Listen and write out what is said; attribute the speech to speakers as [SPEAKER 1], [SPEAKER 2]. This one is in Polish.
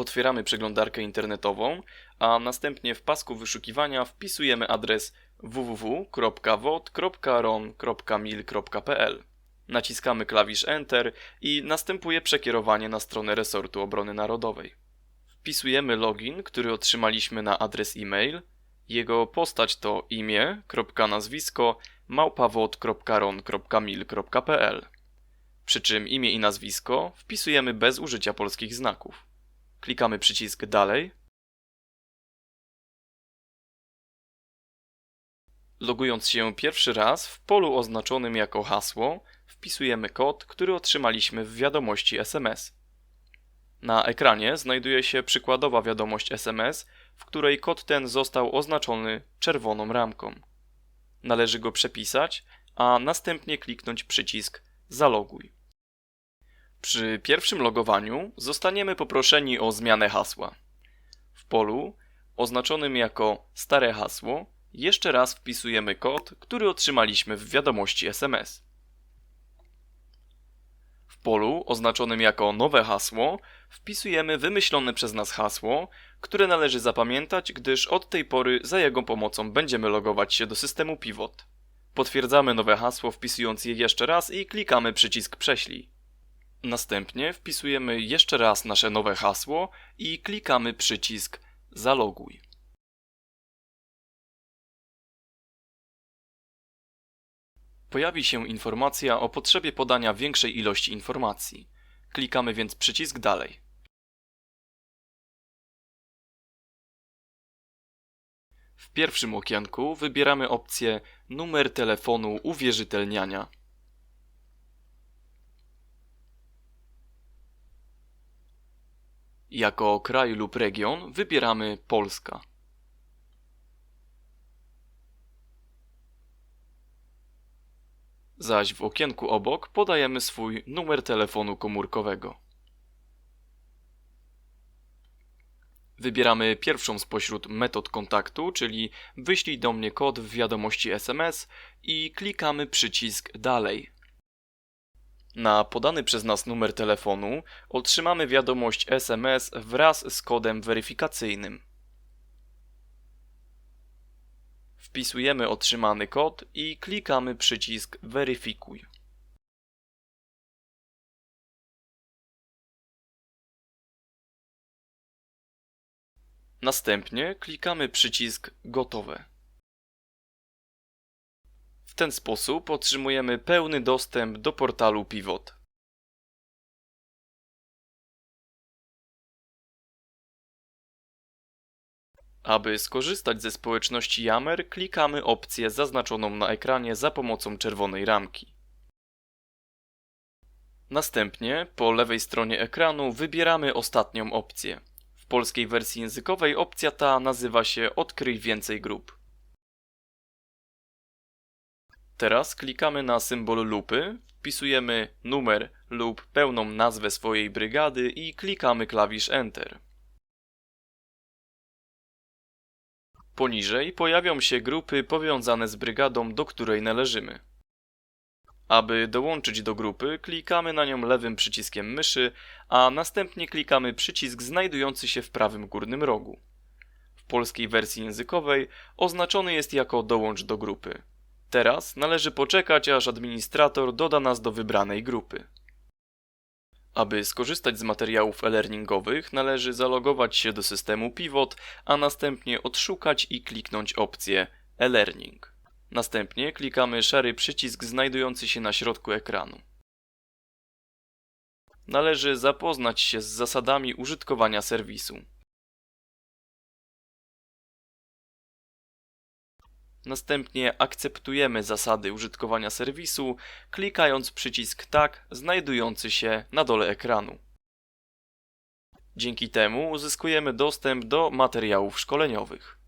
[SPEAKER 1] Otwieramy przeglądarkę internetową, a następnie w pasku wyszukiwania wpisujemy adres www.wod.ron.mil.pl. Naciskamy klawisz Enter i następuje przekierowanie na stronę resortu obrony narodowej. Wpisujemy login, który otrzymaliśmy na adres e-mail. Jego postać to imię, nazwisko, małpawod.ron.mil.pl. Przy czym imię i nazwisko wpisujemy bez użycia polskich znaków. Klikamy przycisk Dalej. Logując się pierwszy raz, w polu oznaczonym jako hasło wpisujemy kod, który otrzymaliśmy w wiadomości SMS. Na ekranie znajduje się przykładowa wiadomość SMS, w której kod ten został oznaczony czerwoną ramką. Należy go przepisać, a następnie kliknąć przycisk Zaloguj. Przy pierwszym logowaniu zostaniemy poproszeni o zmianę hasła. W polu oznaczonym jako stare hasło jeszcze raz wpisujemy kod, który otrzymaliśmy w wiadomości SMS. W polu oznaczonym jako nowe hasło wpisujemy wymyślone przez nas hasło, które należy zapamiętać, gdyż od tej pory za jego pomocą będziemy logować się do systemu Pivot. Potwierdzamy nowe hasło wpisując je jeszcze raz i klikamy przycisk Prześlij. Następnie wpisujemy jeszcze raz nasze nowe hasło i klikamy przycisk Zaloguj. Pojawi się informacja o potrzebie podania większej ilości informacji. Klikamy więc przycisk Dalej. W pierwszym okienku wybieramy opcję Numer telefonu uwierzytelniania. Jako kraj lub region wybieramy Polska. Zaś w okienku obok podajemy swój numer telefonu komórkowego. Wybieramy pierwszą spośród metod kontaktu, czyli wyślij do mnie kod w wiadomości SMS i klikamy przycisk Dalej. Na podany przez nas numer telefonu otrzymamy wiadomość SMS wraz z kodem weryfikacyjnym. Wpisujemy otrzymany kod i klikamy przycisk Weryfikuj. Następnie klikamy przycisk Gotowe. W ten sposób otrzymujemy pełny dostęp do portalu Pivot. Aby skorzystać ze społeczności Yammer, klikamy opcję zaznaczoną na ekranie za pomocą czerwonej ramki. Następnie po lewej stronie ekranu wybieramy ostatnią opcję. W polskiej wersji językowej opcja ta nazywa się Odkryj więcej grup. Teraz klikamy na symbol lupy, wpisujemy numer lub pełną nazwę swojej brygady i klikamy klawisz Enter. Poniżej pojawią się grupy powiązane z brygadą, do której należymy. Aby dołączyć do grupy, klikamy na nią lewym przyciskiem myszy, a następnie klikamy przycisk znajdujący się w prawym górnym rogu. W polskiej wersji językowej oznaczony jest jako dołącz do grupy. Teraz należy poczekać, aż administrator doda nas do wybranej grupy. Aby skorzystać z materiałów e-learningowych, należy zalogować się do systemu Pivot, a następnie odszukać i kliknąć opcję e-learning. Następnie klikamy szary przycisk znajdujący się na środku ekranu. Należy zapoznać się z zasadami użytkowania serwisu. Następnie akceptujemy zasady użytkowania serwisu, klikając przycisk Tak znajdujący się na dole ekranu. Dzięki temu uzyskujemy dostęp do materiałów szkoleniowych.